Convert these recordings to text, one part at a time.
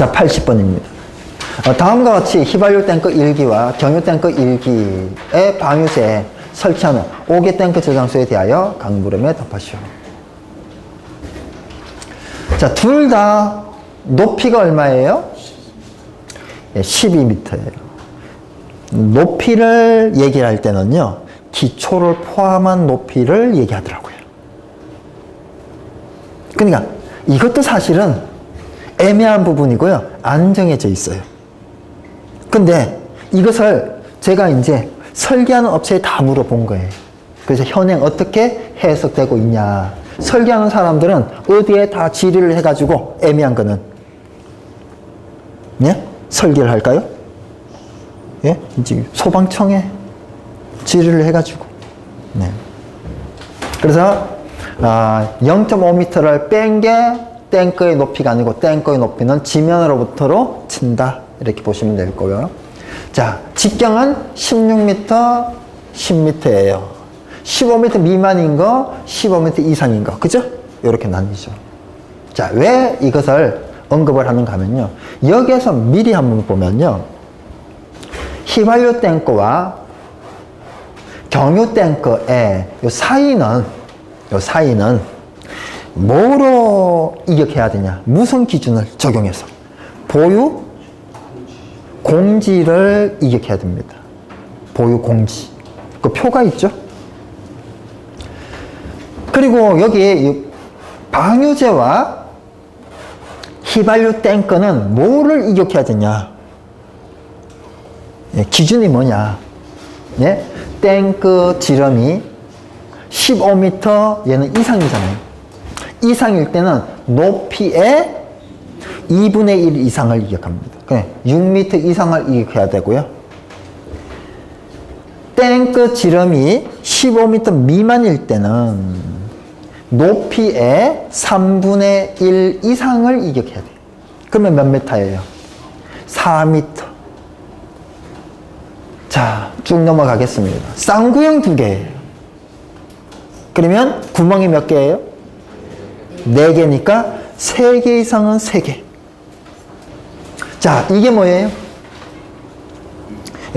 자, 80번입니다. 어, 다음과 같이 휘발유 탱크 1기와 경유 탱크 1기의 방유세에 설치한 후 5개 탱크 저장소에 대하여 각 물음에 답하시오. 자, 둘 다 높이가 얼마예요? 예, 12m예요. 높이를 얘기할 때는요, 기초를 포함한 높이를 얘기하더라고요. 그러니까 이것도 사실은 애매한 부분이고요. 안 정해져 있어요. 근데 이것을 제가 이제 설계하는 업체에 다 물어본 거예요. 그래서 현행 어떻게 해석되고 있냐. 설계하는 사람들은 어디에 다 질의를 해가지고 애매한 거는 예? 설계를 할까요? 예? 이제 소방청에 질의를 해가지고 네. 그래서 아, 0.5m를 뺀 게 탱크의 높이가 아니고 탱크의 높이는 지면으로부터로 친다 이렇게 보시면 될 거고요. 자, 직경은 16m, 10m예요. 15m 미만인 거, 15m 이상인 거, 그죠? 이렇게 나뉘죠. 자, 왜 이것을 언급을 하는가 하면요. 여기에서 미리 한번 보면요. 휘발유 탱크와 경유 탱크의 요 사이는, 요 사이는 뭐로 이격해야 되냐? 무슨 기준을 적용해서? 보유 공지를 이격해야 됩니다. 보유 공지. 그 표가 있죠? 그리고 여기 이 방유제와 휘발유 탱크는 뭐를 이격해야 되냐? 예, 기준이 뭐냐? 예? 탱크 지름이 15m 얘는 이상이잖아요. 이상일 때는 높이의 2분의 1 이상을 이격합니다. 그냥 6m 이상을 이격해야 되고요. 탱크 지름이 15m 미만일 때는 높이의 3분의 1 이상을 이격해야 돼요. 그러면 몇 메타예요? 4m. 자, 쭉 넘어가겠습니다. 쌍구형 두 개예요. 그러면 구멍이 몇 개예요? 네 개니까 세개 이상은 세 개. 자, 이게 뭐예요?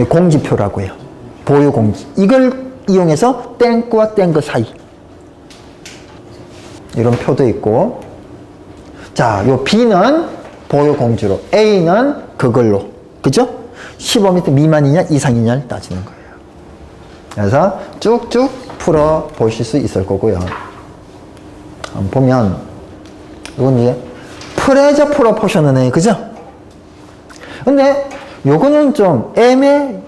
공지표라고요. 보유 공지. 이걸 이용해서 땡크와 땡크 사이. 이런 표도 있고. 자, 요 B는 보유 공지로, A는 그걸로. 그죠? 15m 미만이냐 이상이냐를 따지는 거예요. 그래서 쭉쭉 풀어 보실 수 있을 거고요. 한번 보면 이건 이제 프레저 프로포셔널에 그죠? 근데 요거는 좀 애매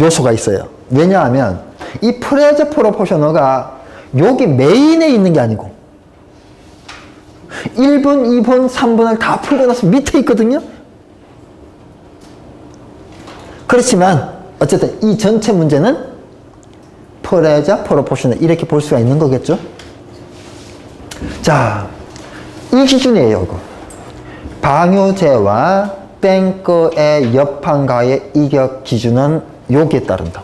요소가 있어요. 왜냐하면 이 프레저 프로포셔널가 여기 메인에 있는 게 아니고 1번, 2번, 3번을 다 풀고 나서 밑에 있거든요. 그렇지만 어쨌든 이 전체 문제는 프레저 프로포셔널 이렇게 볼 수가 있는 거겠죠. 자, 이 기준이에요, 이거. 방유제와 뱅크의 옆판과의 이격 기준은 여기에 따른다.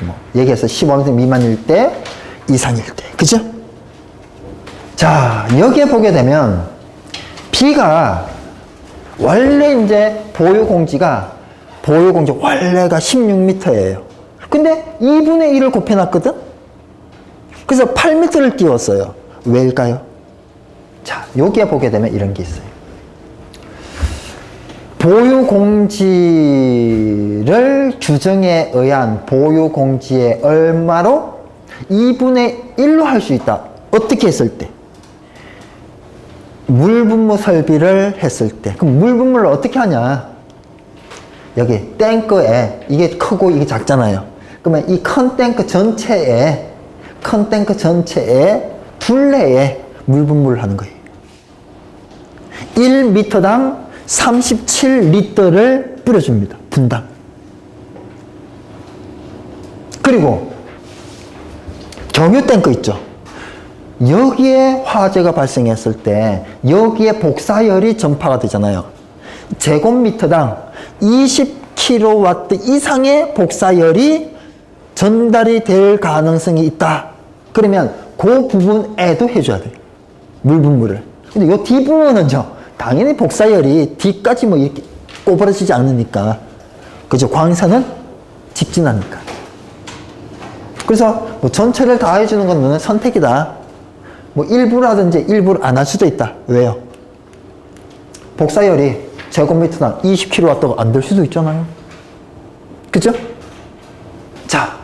뭐, 얘기해서 15m 미만일 때, 이상일 때. 그죠? 자, 여기에 보게 되면, B가 원래 이제 보유공지가, 보유공지 원래가 16m예요. 근데 2분의 1을 곱해놨거든? 그래서 8m를 띄웠어요. 왜일까요? 자, 여기에 보게 되면 이런 게 있어요. 보유 공지를 규정에 의한 보유 공지의 얼마로 2분의 1로 할 수 있다. 어떻게 했을 때? 물분무 설비를 했을 때. 그럼 물분무를 어떻게 하냐? 여기 탱크에 이게 크고 이게 작잖아요. 그러면 이 큰 탱크 전체에 큰 탱크 전체에 둘레에 물분무를 하는 거예요. 1m당 37리터를 뿌려줍니다. 분당. 그리고 경유 탱크 있죠. 여기에 화재가 발생했을 때 여기에 복사열이 전파가 되잖아요. 제곱미터당 20kW 이상의 복사열이 전달이 될 가능성이 있다. 그러면 그 부분에도 해줘야 돼요. 물 분무를. 근데 이 뒷부분은요, 당연히 복사열이 뒤까지 뭐 이렇게 꼬부러지지 않으니까. 그죠? 광산은 직진하니까. 그래서 뭐 전체를 다 해주는 건 너는 선택이다. 뭐 일부라든지 일부를 안 할 수도 있다. 왜요? 복사열이 제곱미터당 20kW가 안 될 수도 있잖아요. 그죠? 자,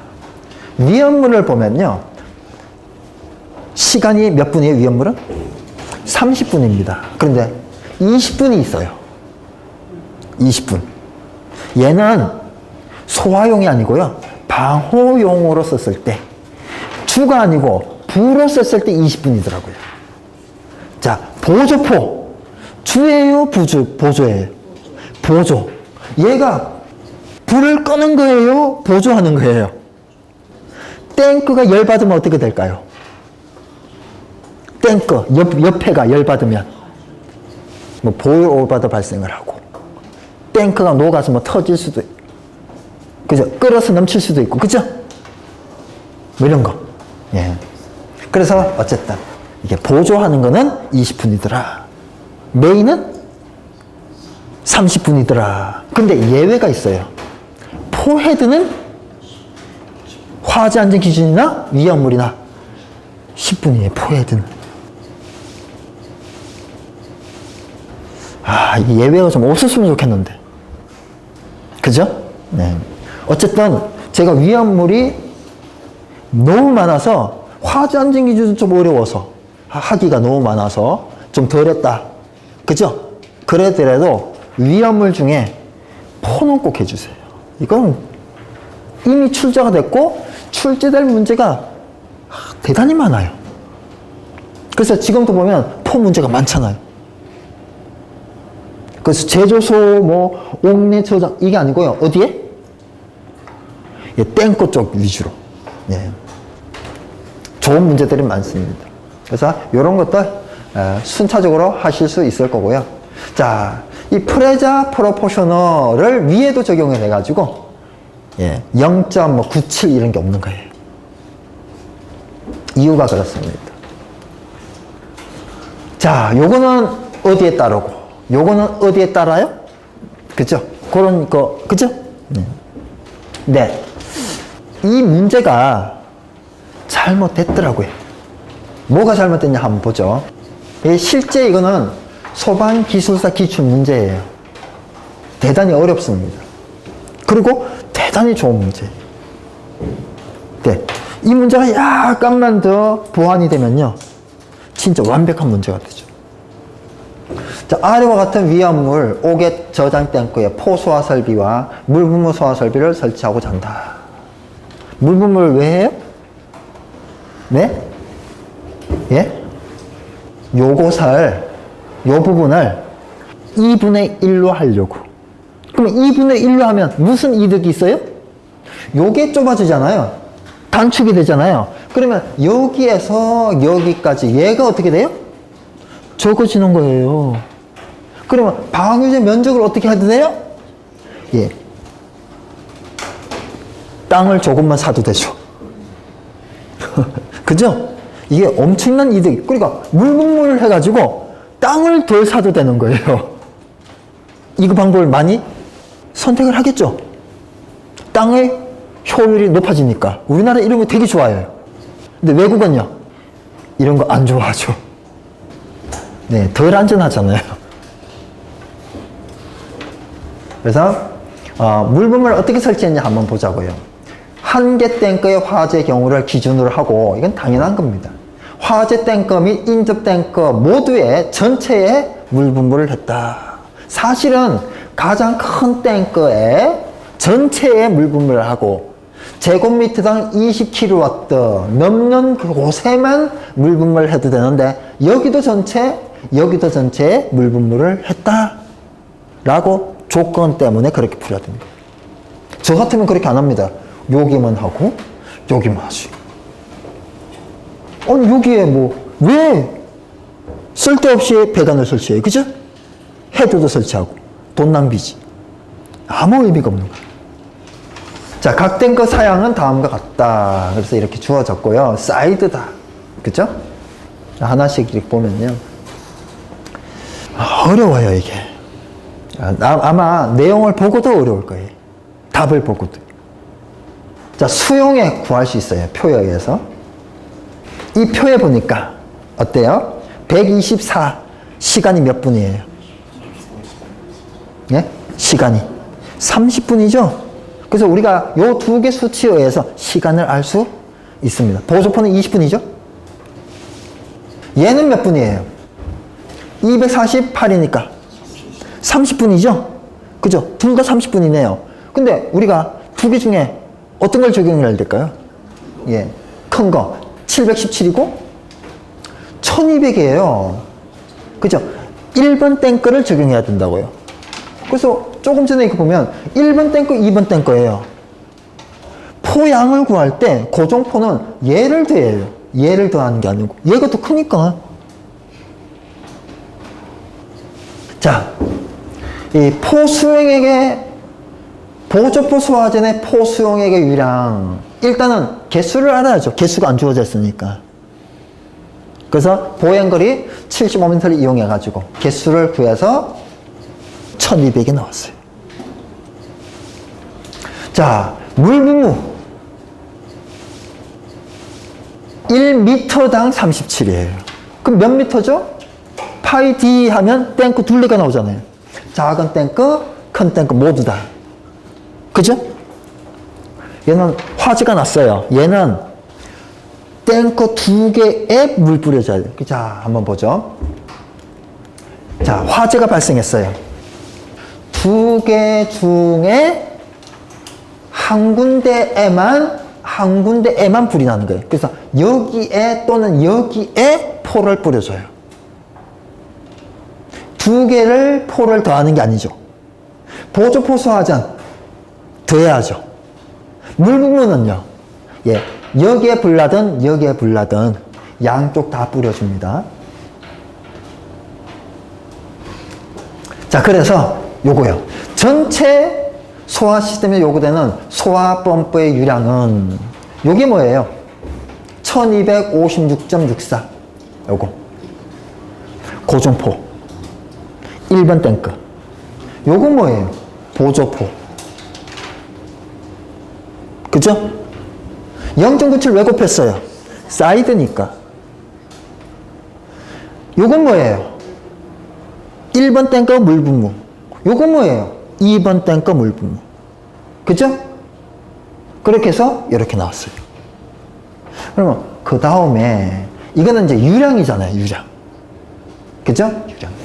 위험물을 보면요. 시간이 몇 분이에요, 위험물은? 30분입니다. 그런데 20분이 있어요. 20분. 얘는 소화용이 아니고요. 방호용으로 썼을 때, 주가 아니고 부로 썼을 때 20분이더라고요. 자, 보조포. 주예요, 부주, 보조예요? 보조. 얘가 불을 끄는 거예요, 보조하는 거예요? 탱크가 열받으면 어떻게 될까요? 탱크, 옆, 옆에가 열받으면 뭐 보일 오버도 발생을 하고 탱크가 녹아서 뭐 터질 수도 있고 그죠? 끓어서 넘칠 수도 있고 그죠? 뭐 이런 거 예. 그래서 어쨌든 이게 보조하는 거는 20분이더라 메인은 30분이더라 근데 예외가 있어요 포헤드는 화재 안전 기준이나 위험물이나 10분이에요 포헤드는 아, 이 예외가 좀 없었으면 좋겠는데. 그죠? 네. 어쨌든 제가 위험물이 너무 많아서 화재 안전 기준은 좀 어려워서 하기가 너무 많아서 좀 덜했다. 그죠? 그래더라도 위험물 중에 포는 꼭 해주세요. 이건 이미 출제가 됐고 출제될 문제가 대단히 많아요. 그래서 지금도 보면 포 문제가 많잖아요. 그래서 제조소, 뭐, 옥내 저장, 이게 아니고요. 어디에? 예, 땡코 쪽 위주로. 예. 좋은 문제들이 많습니다. 그래서 이런 것들 에, 순차적으로 하실 수 있을 거고요. 자, 이 프레자 프로포셔널을 위에도 적용을 해가지고, 예, 0.97 이런 게 없는 거예요. 이유가 그렇습니다. 자, 요거는 어디에 따르고, 요거는 어디에 따라요? 그죠? 그런 거, 그죠? 네. 네. 이 문제가 잘못됐더라고요. 뭐가 잘못됐냐 한번 보죠. 예, 실제 이거는 소방 기술사 기출 문제예요. 대단히 어렵습니다. 그리고 대단히 좋은 문제. 네. 이 문제가 약간만 더 보완이 되면요. 진짜 완벽한 문제가 되죠. 자, 아래와 같은 위험물 5개 저장 탱크에 포소화 설비와 물분무 소화 설비를 설치하고자 한다. 물분물 왜 해요? 네? 예? 요것을, 요 부분을 2분의 1로 하려고. 그러면 2분의 1로 하면 무슨 이득이 있어요? 요게 좁아지잖아요. 단축이 되잖아요. 그러면 여기에서 여기까지 얘가 어떻게 돼요? 적어지는 거예요. 그러면 방유제 면적을 어떻게 해야 돼요? 예. 땅을 조금만 사도 되죠. 그죠? 이게 엄청난 이득. 그러니까 물분물을 해가지고 땅을 덜 사도 되는 거예요. 이거 방법을 많이 선택을 하겠죠. 땅의 효율이 높아지니까. 우리나라 이런 거 되게 좋아해요. 근데 외국은요? 이런 거 안 좋아하죠. 네, 덜 안전하잖아요. 그래서 어, 물분을 어떻게 설치했냐 한번 보자고요. 한 개 탱크의 화재 경우를 기준으로 하고 이건 당연한 겁니다. 화재 탱크 및 인접 탱크 모두의 전체에 물분물을 했다. 사실은 가장 큰 탱크에 전체에 물분물을 하고 제곱미터당 20kW 넘는 곳에만 물분물을 해도 되는데 여기도 전체 여기도 전체에 물분물을 했다 라고 조건 때문에 그렇게 풀어야 됩니다 저 같으면 그렇게 안 합니다 여기만 하고 여기만 하지 아니 여기에 뭐 왜 쓸데없이 배관을 설치해요 그죠? 헤드도 설치하고 돈 낭비지 아무 의미가 없는 거예요 자, 각 탱크 사양은 다음과 같다. 그래서 이렇게 주어졌고요. 사이드다. 그죠? 자, 하나씩 이렇게 보면요. 어려워요, 이게. 아, 아마 내용을 보고도 어려울 거예요. 답을 보고도. 자, 수용에 구할 수 있어요. 표에 의해서. 이 표에 보니까 어때요? 124 시간이 몇 분이에요? 예? 시간이 30분이죠? 그래서 우리가 요 두 개 수치에 의해서 시간을 알 수 있습니다. 보조표는 20분이죠? 얘는 몇 분이에요? 248이니까 30분이죠? 그죠? 둘 다 30분이네요. 근데 우리가 두 개 중에 어떤 걸 적용해야 될까요? 예. 큰 거. 717이고 1200이에요. 그죠? 1번 땡거를 적용해야 된다고요. 그래서 조금 전에 이거 보면 1번 땡거, 2번 땡거예요. 포양을 구할 때 고정포는 얘를 더해요. 얘를 더하는 게 아니고 얘가 더 크니까. 자, 이 포수용액의 보조포 소화전의 포수용액의 유량 일단은 개수를 알아야죠. 개수가 안 주어져 있으니까. 그래서 보행거리 75m를 이용해 가지고 개수를 구해서 1200이 나왔어요. 자, 물분무 1m당 37이에요. 그럼 몇 미터죠? 파이 D 하면 탱크 둘레가 나오잖아요. 작은 탱크, 큰 탱크 모두 다. 그죠? 얘는 화재가 났어요. 얘는 탱크 두 개에 물 뿌려줘야 돼요. 자, 한번 보죠. 자, 화재가 발생했어요. 두 개 중에 한 군데에만 한 군데에만 불이 나는 거예요. 그래서 여기에 또는 여기에 포를 뿌려줘요. 두 개를 포를 더하는 게 아니죠. 보조포 소화전 더해야죠. 물 부분은요. 예, 여기에 불나든 여기에 불나든 양쪽 다 뿌려줍니다. 자, 그래서 요거요. 전체 소화 시스템에 요구되는 소화 펌프의 유량은 요게 뭐예요? 1256.64 요거 고정포 1번 탱크 요거 뭐예요? 보조포 그죠? 0.97 왜 곱했어요? 사이드니까 요건 뭐예요? 1번 탱크 물분무 요건 뭐예요? 2번 탱크 물분무 그죠? 그렇게 해서 이렇게 나왔어요 그러면 그 다음에 이거는 이제 유량이잖아요 유량 그죠? 유량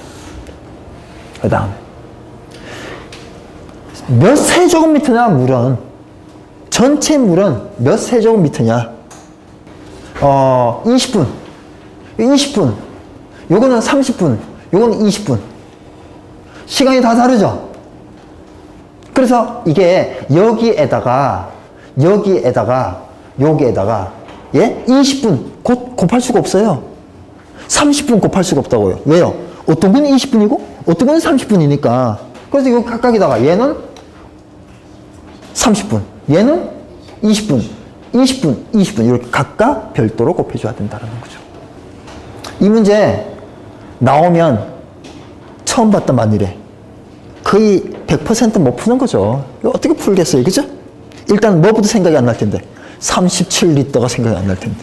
그 다음에. 몇 세제곱미터냐 물은? 전체 물은 몇 세제곱미터냐? 어 20분. 20분. 요거는 30분. 요거는 20분. 시간이 다 다르죠? 그래서 이게 여기에다가 여기에다가 여기에다가 예? 20분 곧 곱할 수가 없어요. 30분 곱할 수가 없다고요. 왜요? 어떤 건 20분이고 어떤 건 30분이니까 그래서 이거 각각에다가 얘는 30분 얘는 20분 20분 20분 이렇게 각각 별도로 곱해줘야 된다는 거죠 이 문제 나오면 처음 봤단 말이래 거의 100%못 푸는 거죠. 이거 어떻게 풀겠어요, 그죠? 일단 뭐부터 생각이 안 날 텐데. 37리터가 생각이 안 날 텐데.